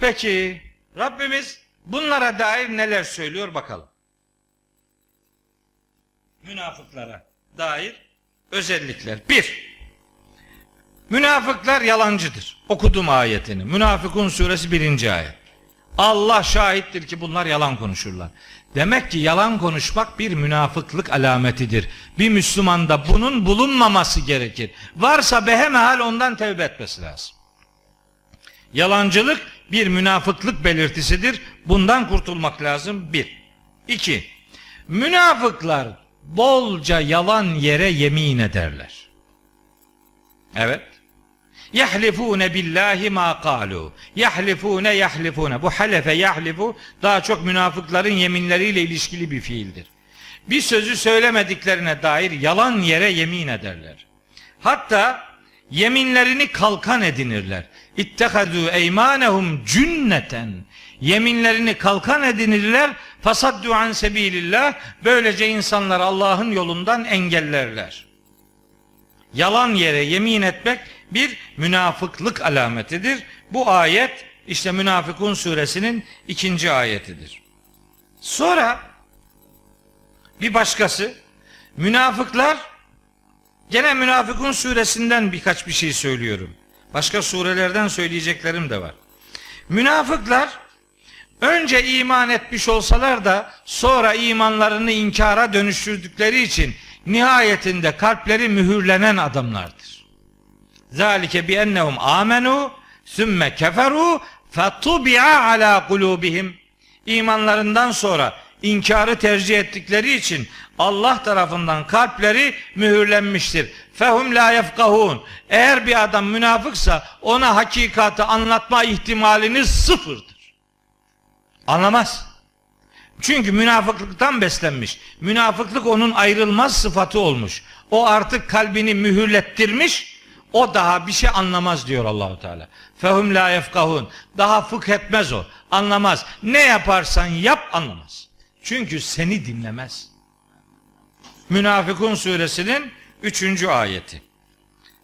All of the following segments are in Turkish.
Peki Rabbimiz bunlara dair neler söylüyor bakalım. Münafıklara dair özellikler. Bir, münafıklar yalancıdır. Okudum ayetini. Münafıkun suresi birinci ayet. Allah şahittir ki bunlar yalan konuşurlar. Demek ki yalan konuşmak bir münafıklık alametidir. Bir Müslümanda bunun bulunmaması gerekir. Varsa behemehal ondan tevbe etmesi lazım. Yalancılık bir münafıklık belirtisidir. Bundan kurtulmak lazım. Bir. İki. Münafıklar bolca yalan yere yemin ederler. Evet. Yahlifune billahi ma kalu. Yahlifune yahlifune. Bu halefe yahlifu daha çok münafıkların yeminleriyle ilişkili bir fiildir. Bir sözü söylemediklerine dair yalan yere yemin ederler. Hatta yeminlerini kalkan edinirler. İttehadu eymanehum cünneten. Yeminlerini kalkan edinirler. Fasaddu an sebilillah. Böylece insanlar Allah'ın yolundan engellerler. Yalan yere yemin etmek bir münafıklık alametidir. Bu ayet işte Münafıkun suresinin ikinci ayetidir. Sonra bir başkası münafıklar gene Münafıkun suresinden birkaç bir şey söylüyorum. Başka surelerden söyleyeceklerim de var. Münafıklar önce iman etmiş olsalar da sonra imanlarını inkara dönüştürdükleri için nihayetinde kalpleri mühürlenen adamlardır. Zalike bi ennehum amenu sümme keferu fetubi'a ala kulubihim. İmanlarından sonra inkarı tercih ettikleri için Allah tarafından kalpleri mühürlenmiştir. Fehum la yefkahun. Eğer bir adam münafıksa ona hakikati anlatma ihtimaliniz sıfırdır. Anlamaz. Çünkü münafıklıktan beslenmiş. Münafıklık onun ayrılmaz sıfatı olmuş. O artık kalbini mühürlettirmiş. O daha bir şey anlamaz diyor Allahu Teala. Fehum la yefkahun. Daha fıkh etmez o. Anlamaz. Ne yaparsan yap anlamaz. Çünkü seni dinlemez. Münafıkun suresinin üçüncü ayeti.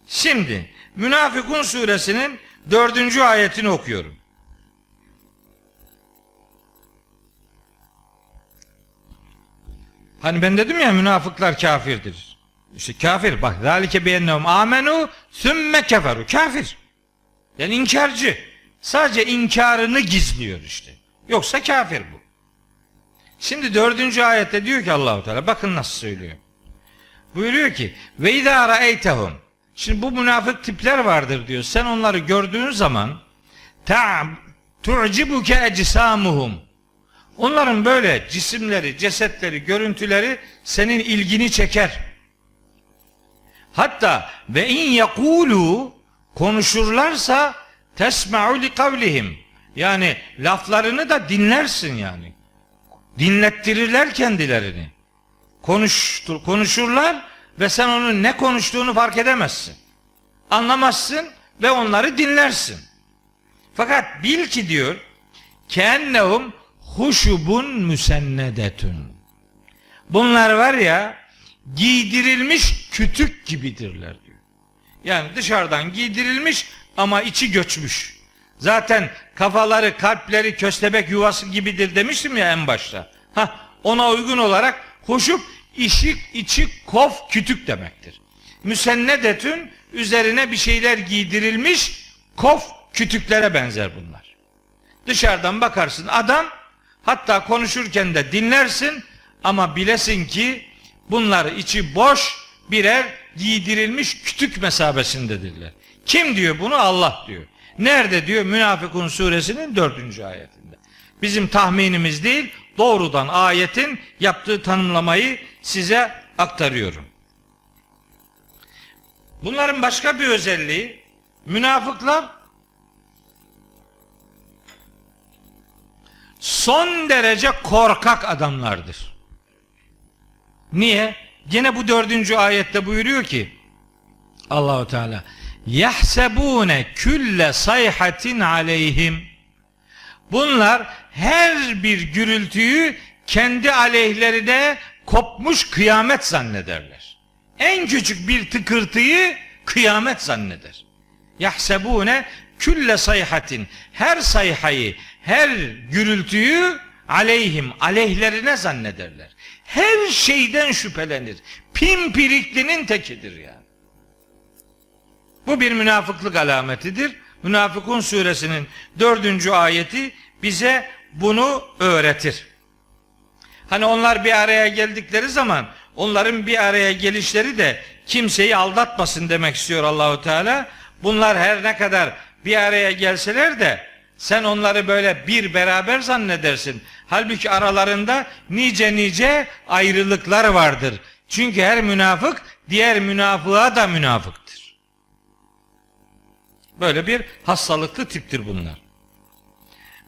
Şimdi Münafıkun suresinin dördüncü ayetini okuyorum. Hani ben dedim ya münafıklar kafirdir. İşte kafir bak zalike biyennehum amenu sümme keferu kafir. Yani inkarcı. Sadece inkarını gizliyor işte. Yoksa kafir bu. Şimdi dördüncü ayette diyor ki Allahu Teala bakın nasıl söylüyor. Buyuruyor ki ve izâ ra'eytehum Şimdi bu münafık tipler vardır diyor. Sen onları gördüğün zaman ta tu'cibuke ecsamuhum Onların böyle cisimleri, cesetleri, görüntüleri senin ilgini çeker. Hatta ve in yekulu konuşurlarsa tesma'u li kavlihim. Yani laflarını da dinlersin yani. Dinlettirirler kendilerini. Konuştur, konuşurlar ve sen onun ne konuştuğunu fark edemezsin. Anlamazsın ve onları dinlersin. Fakat bil ki diyor kennehum huşubun müsennedetün. Bunlar var ya giydirilmiş kütük gibidirler diyor. Yani dışarıdan giydirilmiş ama içi göçmüş. Zaten kafaları, kalpleri köstebek yuvası gibidir demiştim ya en başta. Ha, ona uygun olarak huşup işi, içi kof kütük demektir. Müsennedetün üzerine bir şeyler giydirilmiş kof kütüklere benzer bunlar. Dışarıdan bakarsın adam Hatta konuşurken de dinlersin ama bilesin ki bunlar içi boş birer giydirilmiş kütük mesabesindedirler. Kim diyor bunu? Allah diyor. Nerede diyor? Münafıkun suresinin dördüncü ayetinde. Bizim tahminimiz değil, doğrudan ayetin yaptığı tanımlamayı size aktarıyorum. Bunların başka bir özelliği, münafıklar son derece korkak adamlardır. Niye? Gene bu dördüncü ayette buyuruyor ki Allahu Teala yahsebune külle sayhatin aleyhim Bunlar her bir gürültüyü kendi aleyhlerine kopmuş kıyamet zannederler. En küçük bir tıkırtıyı kıyamet zanneder. Yahsebune külle sayhatin her sayhayı, her gürültüyü aleyhim, aleyhlerine zannederler. Her şeyden şüphelenir. Pimpiriklinin tekidir yani. Bu bir münafıklık alametidir. Münafıkun suresinin dördüncü ayeti bize bunu öğretir. Hani onlar bir araya geldikleri zaman onların bir araya gelişleri de kimseyi aldatmasın demek istiyor Allahu Teala. Bunlar her ne kadar bir araya gelseler de sen onları böyle bir beraber zannedersin. Halbuki aralarında nice nice ayrılıklar vardır. Çünkü her münafık diğer münafığa da münafıktır. Böyle bir hastalıklı tiptir bunlar.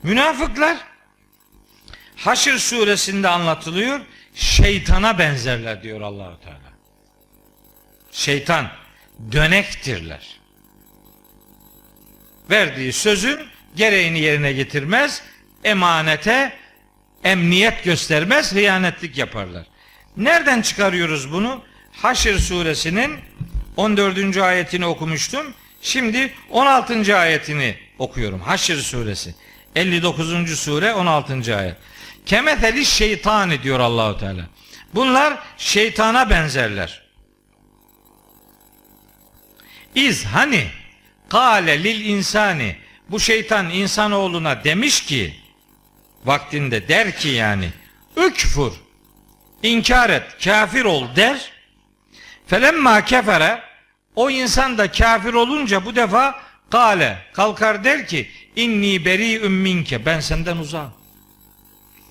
Münafıklar Haşr suresinde anlatılıyor. Şeytana benzerler diyor Allahu Teala. Şeytan dönektirler. Verdiği sözün gereğini yerine getirmez, emanete emniyet göstermez, hıyanetlik yaparlar. Nereden çıkarıyoruz bunu? Haşr suresinin 14. ayetini okumuştum. Şimdi 16. ayetini okuyorum. Haşr suresi. 59. sure 16. ayet. Kemetheli şeytani diyor Allahu Teala. Bunlar şeytana benzerler. İz hani kale lil insani bu şeytan insanoğluna demiş ki vaktinde der ki yani ükfur inkar et kafir ol der felemma kefere o insan da kafir olunca bu defa kale kalkar der ki inni beri minke. Ben senden uzağım.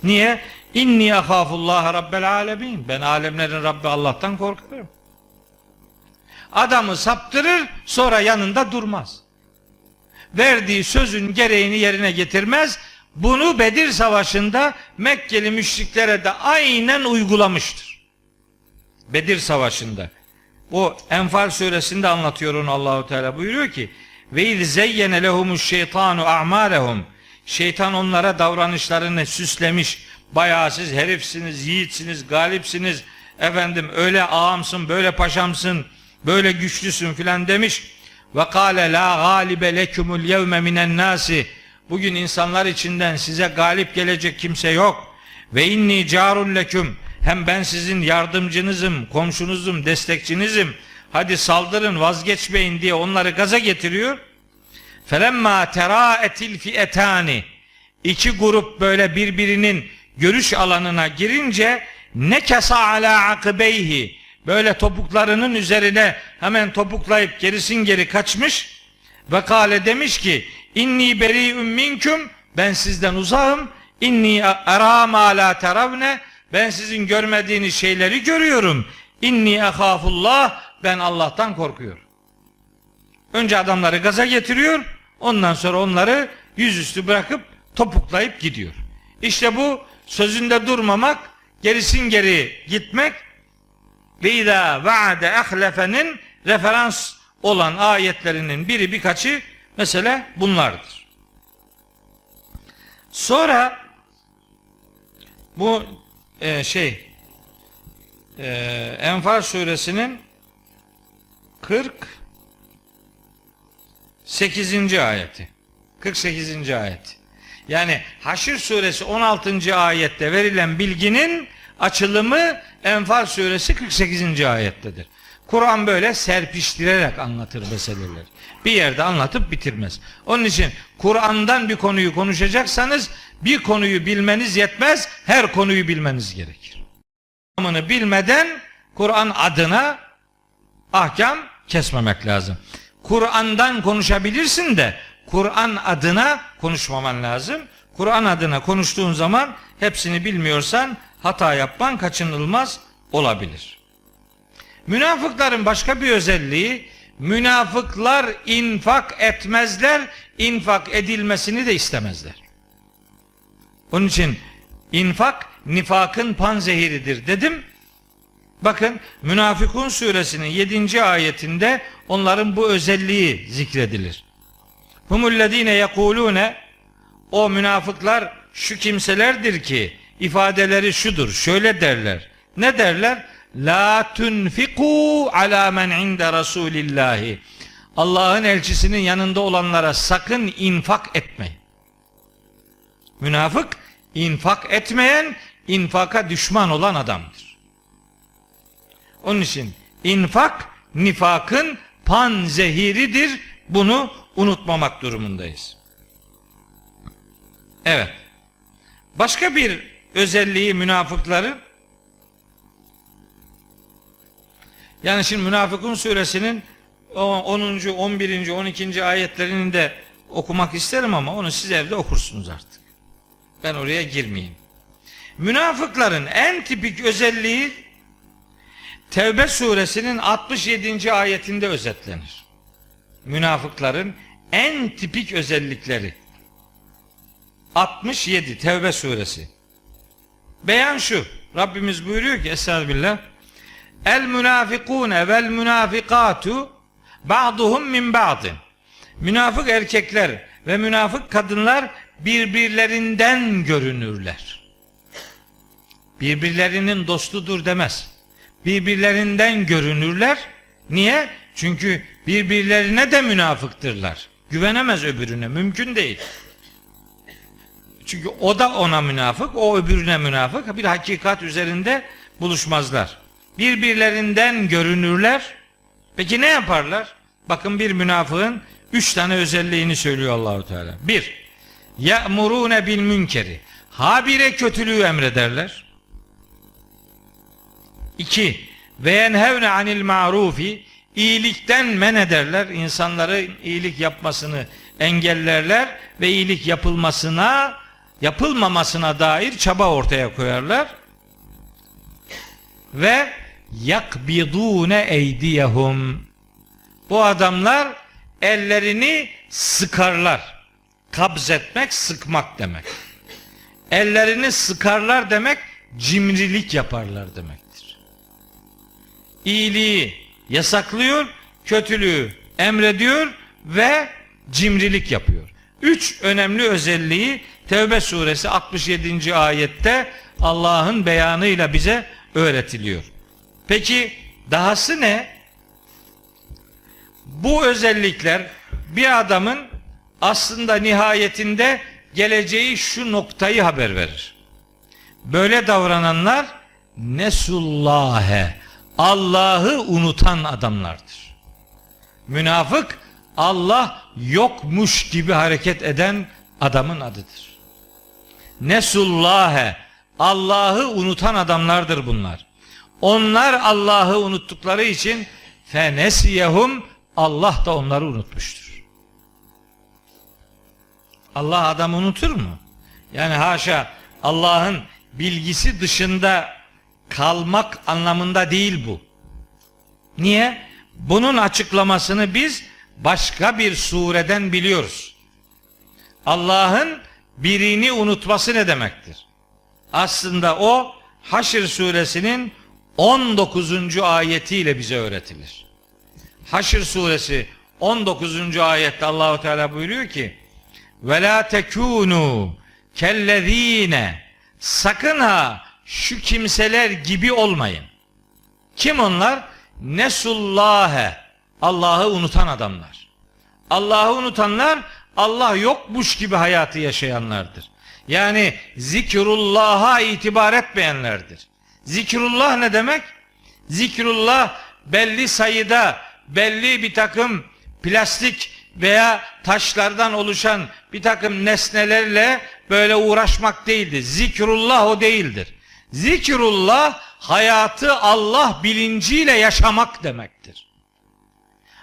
Niye? İnni ahafullah rabbel alemin. Ben alemlerin Rabbi Allah'tan korkarım. Adamı saptırır sonra yanında durmaz. Verdiği sözün gereğini yerine getirmez. Bunu Bedir Savaşı'nda Mekkeli müşriklere de aynen uygulamıştır. Bedir Savaşı'nda. Bu Enfal suresinde anlatıyor onu Allahu Teala. Buyuruyor ki ve iz zeyyene lehumuş şeytanu a'malehum şeytan onlara davranışlarını süslemiş. Bayağı siz herifsiniz yiğitsiniz galipsiniz. Efendim öyle ağamsın böyle paşamsın böyle güçlüsün filan demiş. Ve kâle la galibe lekumul yevme minen nasi bugün insanlar içinden size galip gelecek kimse yok. Ve inni carun leküm hem ben sizin yardımcınızım, komşunuzum, destekçinizim. Hadi saldırın, vazgeçmeyin diye onları gaza getiriyor. Felemma teraetil fietani iki grup böyle birbirinin görüş alanına girince ne kesa ala akibeyhi böyle topuklarının üzerine hemen topuklayıp gerisin geri kaçmış ve kale demiş ki inni beri'un minküm ben sizden uzağım inni ara ma la teravne ben sizin görmediğiniz şeyleri görüyorum. İnni ahafullah ben Allah'tan korkuyorum. Önce adamları gaza getiriyor. Ondan sonra onları yüzüstü bırakıp topuklayıp gidiyor. İşte bu sözünde durmamak, gerisin geri gitmek ve izâ vaade ahlefenin referans olan ayetlerinin biri birkaçı mesela bunlardır. Sonra bu e, şey e, Enfal suresinin 48. ayeti. 48. ayet. Yani Haşr suresi 16. ayette verilen bilginin açılımı Enfal suresi 48. ayettedir. Kur'an böyle serpiştirerek anlatır meseleleri. Bir yerde anlatıp bitirmez. Onun için Kur'an'dan bir konuyu konuşacaksanız bir konuyu bilmeniz yetmez, her konuyu bilmeniz gerekir. Anlamını bilmeden Kur'an adına ahkam kesmemek lazım. Kur'an'dan konuşabilirsin de Kur'an adına konuşmaman lazım. Kur'an adına konuştuğun zaman hepsini bilmiyorsan hata yapman kaçınılmaz olabilir. Münafıkların başka bir özelliği münafıklar infak etmezler, infak edilmesini de istemezler. Onun için infak nifakın panzehiridir dedim. Bakın Münafıkun suresinin 7. ayetinde onların bu özelliği zikredilir. Humullezine yekulune o münafıklar şu kimselerdir ki ifadeleri şudur. Şöyle derler. Ne derler? La tunfiku ala men inde Rasulillahi. Allah'ın elçisinin yanında olanlara sakın infak etmeyin. Münafık infak etmeyen, infaka düşman olan adamdır. Onun için infak nifakın pan zehiridir. Bunu unutmamak durumundayız. Evet. Başka bir özelliği münafıkları yani şimdi Münafıkun suresinin 10. 11. 12. ayetlerini de okumak isterim ama onu siz evde okursunuz artık. Ben oraya girmeyeyim. Münafıkların en tipik özelliği Tevbe suresinin 67. ayetinde özetlenir. Münafıkların en tipik özellikleri. 67 Tevbe suresi. Beyan şu. Rabbimiz buyuruyor ki Estağfirullah. El münafikune vel münafikatu ba'duhum min ba'din. Münafık erkekler ve münafık kadınlar birbirlerinden görünürler. Birbirlerinin dostudur demez. Birbirlerinden görünürler. Niye? Çünkü birbirlerine de münafıktırlar. Güvenemez öbürüne. Mümkün değil. Çünkü o da ona münafık, o öbürüne münafık. Bir hakikat üzerinde buluşmazlar. Birbirlerinden görünürler. Peki ne yaparlar? Bakın bir münafığın üç tane özelliğini söylüyor Allahu Teala. Bir, ya'murune bil münkeri. Habire kötülüğü emrederler. İki, ve yenhevne anil marufi. iyilikten men ederler. insanları iyilik yapmasını engellerler ve iyilik yapılmasına yapılmamasına dair çaba ortaya koyarlar. Ve yakbidune eydiyehum. Bu adamlar ellerini sıkarlar. Kabz etmek, sıkmak demek. Ellerini sıkarlar demek, cimrilik yaparlar demektir. İyiliği yasaklıyor, kötülüğü emrediyor ve cimrilik yapıyor. Üç önemli özelliği Tevbe suresi 67. ayette Allah'ın beyanıyla bize öğretiliyor. Peki dahası ne? Bu özellikler bir adamın aslında nihayetinde geleceği şu noktayı haber verir. Böyle davrananlar nesullâhe Allah'ı unutan adamlardır. Münafık Allah yokmuş gibi hareket eden adamın adıdır. Nesullâhe Allah'ı unutan adamlardır bunlar. Onlar Allah'ı unuttukları için fenesiyehum Allah da onları unutmuştur. Allah adam unutur mu? Yani haşa Allah'ın bilgisi dışında kalmak anlamında değil bu. Niye? Bunun açıklamasını biz başka bir sureden biliyoruz. Allah'ın birini unutması ne demektir? Aslında o Haşr suresinin 19. ayetiyle bize öğretilir. Haşr suresi 19. ayette Allahu Teala buyuruyor ki: "Ve la tekunu kellezine sakın ha şu kimseler gibi olmayın. Kim onlar? Nesullâhe. Allah'ı unutan adamlar. Allah'ı unutanlar Allah yokmuş gibi hayatı yaşayanlardır. Yani zikrullah'a itibar etmeyenlerdir. Zikrullah ne demek? Zikrullah belli sayıda belli bir takım plastik veya taşlardan oluşan bir takım nesnelerle böyle uğraşmak değildir. Zikrullah o değildir. Zikrullah hayatı Allah bilinciyle yaşamak demektir.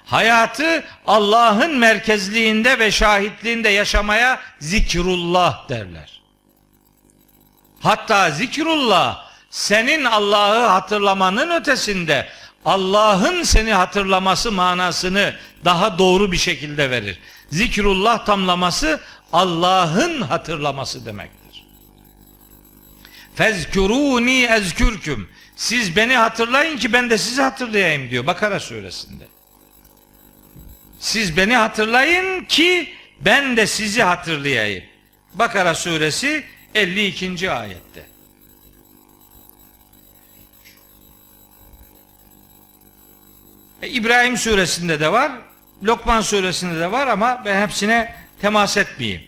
Hayatı Allah'ın merkezliğinde ve şahitliğinde yaşamaya zikrullah derler. Hatta zikrullah senin Allah'ı hatırlamanın ötesinde Allah'ın seni hatırlaması manasını daha doğru bir şekilde verir. Zikrullah tamlaması Allah'ın hatırlaması demektir. Fezkuruni ezkürküm. Siz beni hatırlayın ki ben de sizi hatırlayayım diyor Bakara suresinde. Siz beni hatırlayın ki ben de sizi hatırlayayım. Bakara suresi 52. ayette. E, İbrahim suresinde de var. Lokman suresinde de var ama ben hepsine temas etmeyeyim.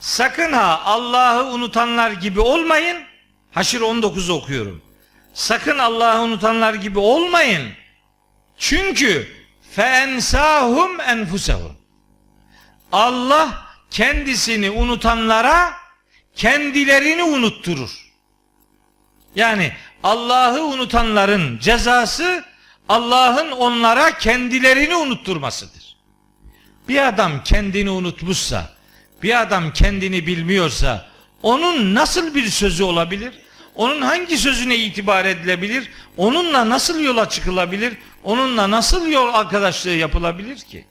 Sakın ha Allah'ı unutanlar gibi olmayın. Haşr 19 okuyorum. Sakın Allah'ı unutanlar gibi olmayın. Çünkü feensahum enfusehum. Allah kendisini unutanlara kendilerini unutturur. Yani Allah'ı unutanların cezası Allah'ın onlara kendilerini unutturmasıdır. Bir adam kendini unutmuşsa, bir adam kendini bilmiyorsa onun nasıl bir sözü olabilir? Onun hangi sözüne itibar edilebilir? Onunla nasıl yola çıkılabilir? Onunla nasıl yol arkadaşlığı yapılabilir ki?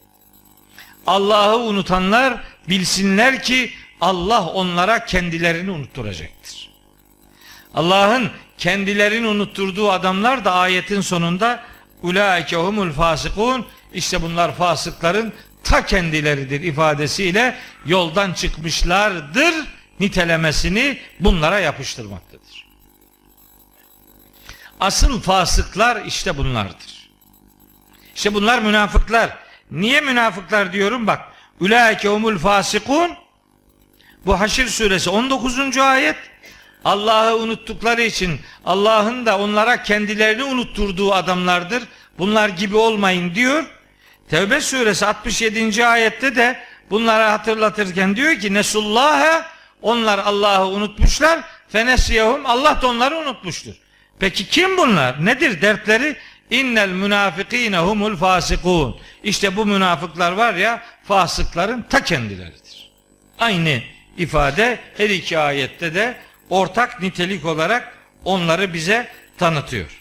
Allah'ı unutanlar bilsinler ki Allah onlara kendilerini unutturacaktır. Allah'ın kendilerini unutturduğu adamlar da ayetin sonunda ulaike humul fasikun işte bunlar fasıkların ta kendileridir ifadesiyle yoldan çıkmışlardır nitelemesini bunlara yapıştırmaktadır. Asıl fasıklar işte bunlardır. İşte bunlar münafıklar. Niye münafıklar diyorum bak. Ulaike humul fasikun bu Haşr suresi 19. ayet Allah'ı unuttukları için Allah'ın da onlara kendilerini unutturduğu adamlardır. Bunlar gibi olmayın diyor. Tevbe suresi 67. ayette de bunları hatırlatırken diyor ki Nesullâhe onlar Allah'ı unutmuşlar fenesiyehum Allah da onları unutmuştur. Peki kim bunlar? Nedir dertleri? İnnel münafikîne humul fasikûn. İşte bu münafıklar var ya fasıkların ta kendileridir. Aynı ifade her iki ayette de ortak nitelik olarak onları bize tanıtıyor.